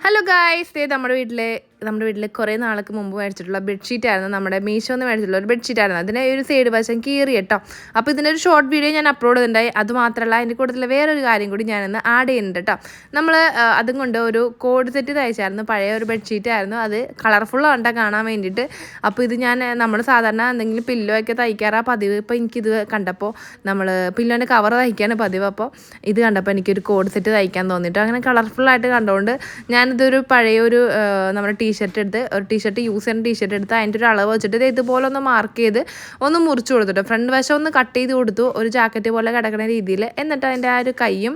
Hello guys ദേ നമ്മുടെ വീട്ടിലെ നമ്മുടെ വീട്ടിൽ കുറേ നാൾക്ക് മുമ്പ് മേടിച്ചിട്ടുള്ള ബെഡ്ഷീറ്റ് ആയിരുന്നു. നമ്മുടെ മീഷോ എന്ന് മേടിച്ചിട്ടുള്ള ഒരു ബെഡ്ഷീറ്റായിരുന്നു അതിനെ ഒരു സൈഡ് വശം കീറി കേട്ടോ. അപ്പോൾ ഇതിന്റെ ഒരു ഷോർട്ട് വീഡിയോ ഞാൻ അപ്ലോഡ് ചെയ്തിട്ടുണ്ടായി. അത് മാത്രമല്ല അതിന്റെ കൂട്ടത്തിൽ വേറൊരു കാര്യം കൂടി ഞാനിന്ന് ആഡ് ചെയ്യുന്നുണ്ട് കേട്ടോ. നമ്മൾ അതും കൊണ്ട് ഒരു കോഡ് സെറ്റ് തയ്ച്ചായിരുന്നു പഴയ ഒരു ബെഡ്ഷീറ്റായിരുന്നു അത് കളർഫുൾ ആണ്ട കാണാൻ വേണ്ടിയിട്ട്. അപ്പോൾ ഇത് ഞാൻ നമ്മൾ സാധാരണ എന്തെങ്കിലും പില്ലോ ഒക്കെ തയ്ക്കാറാ പതിവ്. ഇപ്പോൾ എനിക്കിത് കണ്ടപ്പോൾ നമ്മൾ പില്ലോന്റെ കവർ തയ്ക്കാണ് പതിവ്. അപ്പോൾ ഇത് കണ്ടപ്പോൾ എനിക്കൊരു കോഡ് സെറ്റ് തയ്ക്കാൻ തോന്നിയിട്ട് അങ്ങനെ കളർഫുള്ളായിട്ട് കണ്ടുകൊണ്ട് ഞാനിതൊരു പഴയ ഒരു ആ, നമ്മുടെ ടീഷർട്ട് എടുത്ത് ഒരു ടീഷർട്ട് യൂസ് ചെയ്യുന്ന ടീഷർട്ട് എടുത്ത് അതിന്റെ ഒരു അളവ് വെച്ചിട്ട് ഇത് ഇതുപോലെ ഒന്ന് മാർക്ക് ചെയ്ത് ഒന്ന് മുറിച്ച് കൊടുത്തിട്ട്. ഫ്രണ്ട് വശം ഒന്ന് കട്ട് ചെയ്ത് കൊടുത്തു ഒരു ജാക്കറ്റ് പോലെ കിടക്കുന്ന രീതിയിൽ എന്നിട്ട് അതിന്റെ ആ ഒരു കൈയും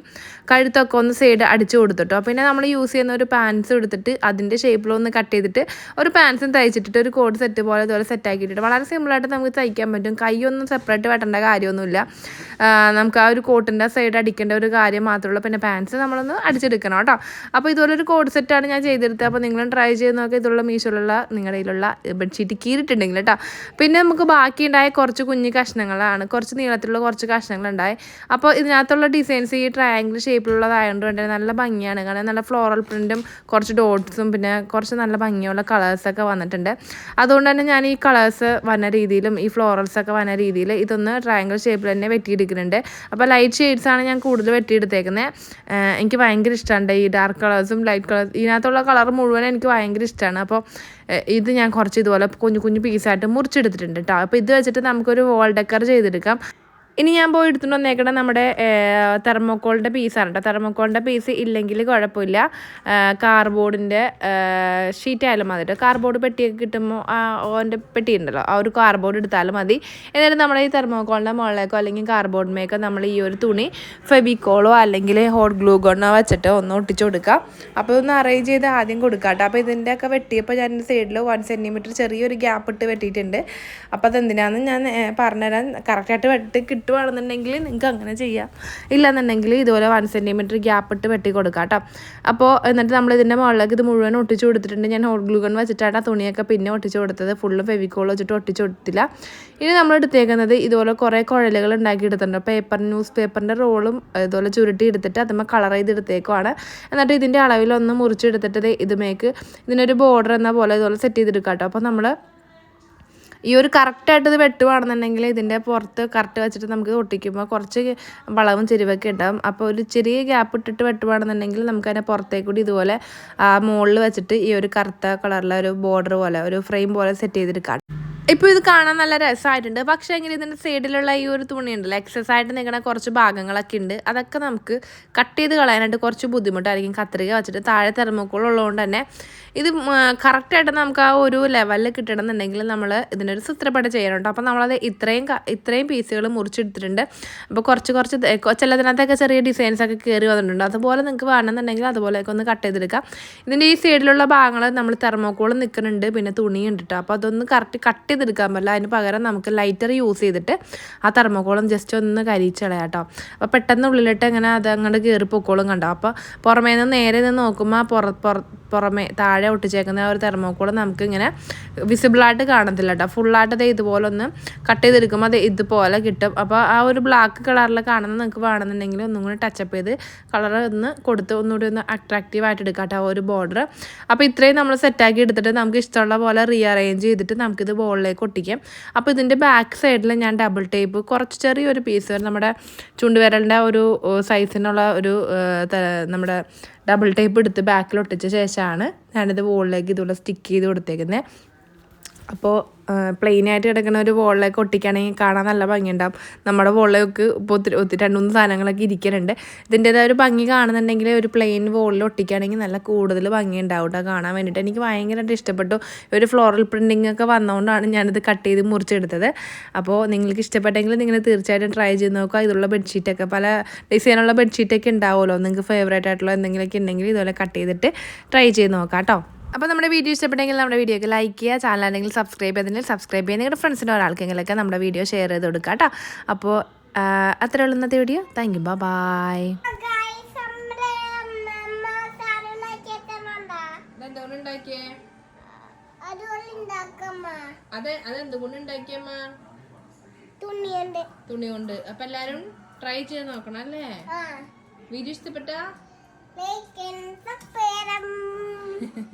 കഴുത്തൊക്കെ ഒന്ന് സൈഡ് അടിച്ചു കൊടുത്തിട്ടോ. പിന്നെ നമ്മൾ യൂസ് ചെയ്യുന്ന ഒരു പാൻസ് എടുത്തിട്ട് അതിന്റെ ഷേപ്പിലൊന്ന് കട്ട് ചെയ്തിട്ട് ഒരു പാൻസും തയ്ച്ചിട്ടിട്ട് ഒരു കോഡ് സെറ്റ് പോലെ ഇതുപോലെ സെറ്റ് ആക്കിയിട്ടിട്ട് വളരെ സിമ്പിളായിട്ട് നമുക്ക് തയ്ക്കാൻ പറ്റും. കൈയൊന്നും സെപ്പറേറ്റ് വെട്ടേണ്ട കാര്യമൊന്നുമില്ല. നമുക്ക് ആ ഒരു കോട്ടിന്റെ സൈഡ് അടിക്കേണ്ട ഒരു കാര്യം മാത്രമേ ഉള്ളൂ. പിന്നെ പാൻസ് നമ്മളൊന്ന് അടിച്ചെടുക്കണം കേട്ടോ. അപ്പോൾ ഇതുപോലെ ഒരു കോഡ് സെറ്റാണ് ഞാൻ ചെയ്തെടുത്തത് അപ്പോൾ നിങ്ങളും ട്രൈ ചെയ്ത് നോക്കി ഇതുള്ള മീഷോയിലുള്ള നിങ്ങളുടെ കയ്യിലുള്ള ബെഡ്ഷീറ്റ് കീറിയിട്ടുണ്ടെങ്കിൽ കേട്ടോ പിന്നെ നമുക്ക് ബാക്കിയുണ്ടായ കുറച്ച് കുഞ്ഞു കഷ്ണങ്ങളാണ്. കുറച്ച് നീളത്തിലുള്ള കുറച്ച് കഷ്ണങ്ങളുണ്ടായി. അപ്പോൾ ഇതിനകത്തുള്ള ഡിസൈൻസ് ഈ ട്രയാങ്കിൾ ഷേപ്പിലുള്ളതായതുകൊണ്ട് തന്നെ നല്ല ഭംഗിയാണ്. കാരണം നല്ല ഫ്ലോറൽ പ്രിന്റും കുറച്ച് ഡോട്ട്സും പിന്നെ കുറച്ച് നല്ല ഭംഗിയുള്ള കളേഴ്സൊക്കെ വന്നിട്ടുണ്ട്. അതുകൊണ്ട് തന്നെ ഞാൻ ഈ കളേഴ്സ് വന്ന രീതിയിലും ഈ ഫ്ലോറൽസൊക്കെ വന്ന രീതിയിൽ ഇതൊന്ന് ട്രയാങ്കിൾ ഷേപ്പിൽ തന്നെ വെട്ടിയെടുക്കുന്നുണ്ട്. അപ്പോൾ ലൈറ്റ് ഷെയ്ഡ്സ് ആണ് ഞാൻ കൂടുതൽ വെട്ടിയെടുത്തേക്കുന്നത് എനിക്ക് ഭയങ്കര ഇഷ്ടമുണ്ട് ഈ ഡാർക്ക് കളേഴ്സും ലൈറ്റ് കളേഴ്സ് ഇതിനകത്തുള്ള കളർ മുഴുവൻ എനിക്ക് ഭയങ്കര ഇഷ്ടമാണ് അപ്പോൾ ഇത് ഞാൻ കുറച്ച് ഇതുപോലെ കുഞ്ഞു കുഞ്ഞു പീസായിട്ട് മുറിച്ചെടുത്തിട്ടുണ്ട് കേട്ടോ അപ്പോൾ ഇത് വെച്ചിട്ട് നമുക്കൊരു വോൾ ഡെക്കർ ചെയ്തെടുക്കാം. ഇനി ഞാൻ പോയി എടുത്തുകൊണ്ട് വന്നേക്കണ നമ്മുടെ തെർമോക്കോളിന്റെ പീസാണ് കേട്ടോ തെർമോക്കോളിന്റെ പീസ് ഇല്ലെങ്കിൽ കുഴപ്പമില്ല. കാർബോർഡിന്റെ ഷീറ്റ് ആയാലും മതി കേട്ടോ കാർബോർഡ് പെട്ടിയൊക്കെ കിട്ടുമ്പോൾ ഓന്റെ പെട്ടി ഉണ്ടല്ലോ ആ ഒരു കാർബോർഡ് എടുത്താലും മതി. എന്നിട്ട് നമ്മുടെ ഈ തെർമോക്കോളിന്റെ മുകളിലേക്കോ അല്ലെങ്കിൽ കാർബോർഡിമേക്കോ നമ്മൾ ഈ ഒരു തുണി ഫെബിക്കോളോ അല്ലെങ്കിൽ ഹോട്ട് ഗ്ലൂ ഗണ്ണോ വെച്ചിട്ട് ഒന്ന് ഒട്ടിച്ച് കൊടുക്കുക അപ്പോൾ ഒന്ന് അറേഞ്ച് ചെയ്ത് ആദ്യം കൊടുക്കുക കേട്ടോ അപ്പോൾ ഇതിന്റെ ഒക്കെ വെട്ടിയപ്പോൾ ഞാൻ സൈഡിൽ വൺ സെന്റിമീറ്റർ ചെറിയൊരു ഗ്യാപ്പ് ഇട്ട് വെട്ടിയിട്ടുണ്ട്. അപ്പോൾ അതെന്തിനാണെന്ന് ഞാൻ പറഞ്ഞുതരാൻ കറക്റ്റായിട്ട് വെട്ടി കിട്ടുവാണെന്നുണ്ടെങ്കിൽ നിങ്ങൾക്ക് അങ്ങനെ ചെയ്യാം. ഇല്ലാന്നുണ്ടെങ്കിൽ ഇതുപോലെ വൺ സെന്റിമീറ്റർ ഗ്യാപ്പ് ഇട്ട് വെട്ടി കൊടുക്കാം കേട്ടോ. അപ്പോൾ എന്നിട്ട് നമ്മൾ ഇതിന്റെ മുകളിലേക്ക് ഇത് മുഴുവൻ ഒട്ടിച്ച് കൊടുത്തിട്ടുണ്ട്. ഞാൻ ഹോട്ട് ഗ്ലൂഗൺ വെച്ചിട്ടാണ് ആ തുണിയൊക്കെ പിന്നെ ഒട്ടിച്ച് കൊടുത്തത്. ഫുള്ള് ഫെവിക്കോൾ വെച്ചിട്ട് ഒട്ടിച്ച് കൊടുത്തില്ല. ഇനി നമ്മൾ എടുത്തേക്കുന്നത് ഇതുപോലെ കുറേ കുഴലുകൾ ഉണ്ടാക്കി എടുത്തിട്ടുണ്ട്. പേപ്പർ ന്യൂസ് പേപ്പറിന്റെ റോളും ഇതുപോലെ ചുരുട്ടി എടുത്തിട്ട് അതുമ്പോൾ കളർ ചെയ്ത് എടുത്തേക്കുവാണ്. എന്നിട്ട് ഇതിന്റെ അളവിലൊന്ന് മുറിച്ചെടുത്തിട്ട് ഇതുമേക്ക് ഇതിനൊരു ബോർഡർ എന്ന പോലെ ഇതുപോലെ സെറ്റ് ചെയ്തെടുക്കാം കേട്ടോ. അപ്പോൾ നമ്മൾ ഈ ഒരു കറക്റ്റായിട്ട് ഇത് വെട്ടുവാണെന്നുണ്ടെങ്കിൽ ഇതിന്റെ പുറത്ത് കറക്റ്റ് വെച്ചിട്ട് നമുക്ക് ഒട്ടിക്കുമ്പോൾ കുറച്ച് വളവും ചെരുവൊക്കെ ഉണ്ടാവും. അപ്പോൾ ഒരു ചെറിയ ഗ്യാപ്പ് ഇട്ടിട്ട് വെട്ടുവാണെന്നുണ്ടെങ്കിൽ നമുക്ക് അതിനെ പുറത്തേക്ക് കൂടി ഇതുപോലെ മുകളിൽ വെച്ചിട്ട് ഈ ഒരു കറുത്ത കളറിലെ ഒരു ബോർഡർ പോലെ ഒരു ഫ്രെയിം പോലെ സെറ്റ് ചെയ്തെടുക്കാം. ഇപ്പോൾ ഇത് കാണാൻ നല്ല രസമായിട്ടുണ്ട് പക്ഷേ എങ്കിൽ ഇതിന്റെ സൈഡിലുള്ള ഈ ഒരു തുണി ഉണ്ടല്ലോ എക്സസ് ആയിട്ട് നിൽക്കുന്ന കുറച്ച് ഭാഗങ്ങളൊക്കെ ഉണ്ട്. അതൊക്കെ നമുക്ക് കട്ട് ചെയ്ത് കളയാനായിട്ട് കുറച്ച് ബുദ്ധിമുട്ടായിരിക്കും. കത്രിക വെച്ചിട്ട് താഴെ തെർമോക്കോൾ ഉള്ളതുകൊണ്ട് തന്നെ ഇത് കറക്റ്റായിട്ട് നമുക്ക് ആ ഒരു ലെവലിൽ കിട്ടണമെന്നുണ്ടെങ്കിൽ നമ്മൾ ഇതിനൊരു ചിത്രപ്പട ചെയ്യണുണ്ട്. അപ്പോൾ നമ്മളത് ഇത്രയും ഇത്രയും പീസുകൾ മുറിച്ചെടുത്തിട്ടുണ്ട്. അപ്പോൾ കുറച്ച് കുറച്ച് ചിലതിനകത്തൊക്കെ ചെറിയ ഡിസൈൻസ് ഒക്കെ കയറി വന്നിട്ടുണ്ട്. അതുപോലെ നിങ്ങൾക്ക് വേണമെന്നുണ്ടെങ്കിൽ അതുപോലെയൊക്കെ ഒന്ന് കട്ട് ചെയ്തെടുക്കാം. ഇതിന്റെ ഈ സൈഡിലുള്ള ഭാഗങ്ങൾ നമ്മൾ തെർമോക്കോൾ നിൽക്കുന്നുണ്ട് പിന്നെ തുണിയുണ്ട് കേട്ടോ അപ്പോൾ അതൊന്ന് കറക്റ്റ് കട്ട് ചെയ്തെടുക്കാൻ പറ്റില്ല. അതിന് പകരം നമുക്ക് ലൈറ്റർ യൂസ് ചെയ്തിട്ട് ആ തെർമോക്കോളും ജസ്റ്റ് ഒന്ന് കരിച്ചളയാം കേട്ടോ. അപ്പോൾ പെട്ടെന്ന് ഉള്ളിലിട്ട് ഇങ്ങനെ അത് അങ്ങോട്ട് കയറി പൊക്കോളും കണ്ടോ? അപ്പോൾ പുറമേ നിന്ന് നേരെ നിന്ന് നോക്കുമ്പോൾ പുറ പുറ- പുറമേ താഴെ ഒട്ടിച്ചേക്കുന്ന ആ ഒരു തെർമോക്കോൾ നമുക്ക് ഇങ്ങനെ വിസിബിളായിട്ട് കാണത്തില്ല കേട്ടോ. ഫുള്ളായിട്ട് അത് ഇതുപോലെ ഒന്ന് കട്ട് ചെയ്തെടുക്കുമ്പോൾ അത് ഇതുപോലെ കിട്ടും. അപ്പോൾ ആ ഒരു ബ്ലാക്ക് കളറിൽ കാണുന്നത് നിങ്ങൾക്ക് വേണമെന്നുണ്ടെങ്കിൽ ഒന്നും കൂടി ടച്ചപ്പ് ചെയ്ത് കളർ ഒന്ന് കൊടുത്ത് ഒന്നുകൂടി ഒന്ന് അട്രാക്റ്റീവ് ആയിട്ട് എടുക്കാം കേട്ടോ ആ ഒരു ബോർഡർ അപ്പോൾ ഇത്രയും നമ്മൾ സെറ്റാക്കി എടുത്തിട്ട് നമുക്ക് ഇഷ്ടമുള്ള പോലെ റീഅറേഞ്ച് ചെയ്തിട്ട് നമുക്കിത് ബോളിലേക്ക് ഒട്ടിക്കാം. അപ്പോൾ ഇതിന്റെ ബാക്ക് സൈഡിൽ ഞാൻ ഡബിൾ ടേപ്പ് കുറച്ച് ചെറിയൊരു പീസ് നമ്മുടെ ചുണ്ടുവിരലിന്റെ ഒരു സൈസിനുള്ള ഒരു നമ്മുടെ ഡബിൾ ടേപ്പ് എടുത്ത് ബാക്കിൽ ഒട്ടിച്ച ശേഷമാണ് ഞാനിത് വോളിലേക്ക് ഇതുപോലെ സ്റ്റിക്ക് ചെയ്ത് കൊടുത്തേക്കുന്നത് അപ്പോൾ പ്ലെയിൻ ആയിട്ട് കിടക്കുന്ന ഒരു വോളിലേക്ക് ഒട്ടിക്കുകയാണെങ്കിൽ കാണാൻ നല്ല ഭംഗിയുണ്ടാവും. നമ്മുടെ വോളിലേക്ക് ഇപ്പോൾ ഒത്തിരി ഒത്തിരി രണ്ട് മൂന്ന് സാധനങ്ങളൊക്കെ ഇരിക്കുന്നുണ്ട് ഇതിന്റേതായ ഒരു ഭംഗി കാണുന്നുണ്ടെങ്കിൽ ഒരു പ്ലെയിൻ വോളിൽ ഒട്ടിക്കുകയാണെങ്കിൽ നല്ല കൂടുതൽ ഭംഗി ഉണ്ടാവും കേട്ടോ കാണാൻ വേണ്ടിയിട്ട്. എനിക്ക് ഭയങ്കരമായിട്ട് ഇഷ്ടപ്പെട്ടു. ഒരു ഫ്ലോറൽ പ്രിന്റിംഗ് ഒക്കെ വന്നതുകൊണ്ടാണ് ഞാനിത് കട്ട് ചെയ്ത് മുറിച്ചെടുത്തത്. അപ്പോൾ നിങ്ങൾക്ക് ഇഷ്ടപ്പെട്ടെങ്കിൽ നിങ്ങൾ തീർച്ചയായിട്ടും ട്രൈ ചെയ്ത് നോക്കുക. ഇതുള്ള ബെഡ്ഷീറ്റൊക്കെ പല ഡിസൈനുള്ള ബെഡ്ഷീറ്റൊക്കെ ഉണ്ടാവുമല്ലോ. നിങ്ങൾക്ക് ഫേവറേറ്റ് ആയിട്ടുള്ള എന്തെങ്കിലുമൊക്കെ ഉണ്ടെങ്കിൽ ഇതുപോലെ കട്ട് ചെയ്തിട്ട് ട്രൈ ചെയ്ത് നോക്കാം കേട്ടോ. അപ്പോൾ നമ്മുടെ വീഡിയോ ഇഷ്ടപ്പെട്ടെങ്കിൽ നമ്മുടെ വീഡിയോക്ക് ലൈക്ക് ചെയ്യുക ചാനൽ അല്ലെങ്കിൽ സബ്സ്ക്രൈബ് ചെയ്തെങ്കിൽ സബ്സ്ക്രൈബ് ചെയ്യുക. നിങ്ങളുടെ ഫ്രണ്ട്സിന്റെ ഒരാൾക്കെങ്കിലൊക്കെ നമ്മുടെ വീഡിയോ ഷെയർ ചെയ്ത് കൊടുക്കുക കേട്ടോ. അപ്പോൾ അത്ര ഉള്ള ഇന്നത്തെ video thank you bye bye. അതെ അതെന്തുകൊണ്ട് ഉണ്ടാക്കിയമ്മ തുണിയുണ്ട്. തുണി കൊണ്ട്. അപ്പൊ എല്ലാരും ട്രൈ ചെയ്ത് നോക്കണം അല്ലേ? വീഡിയോ ഇഷ്ടപ്പെട്ട.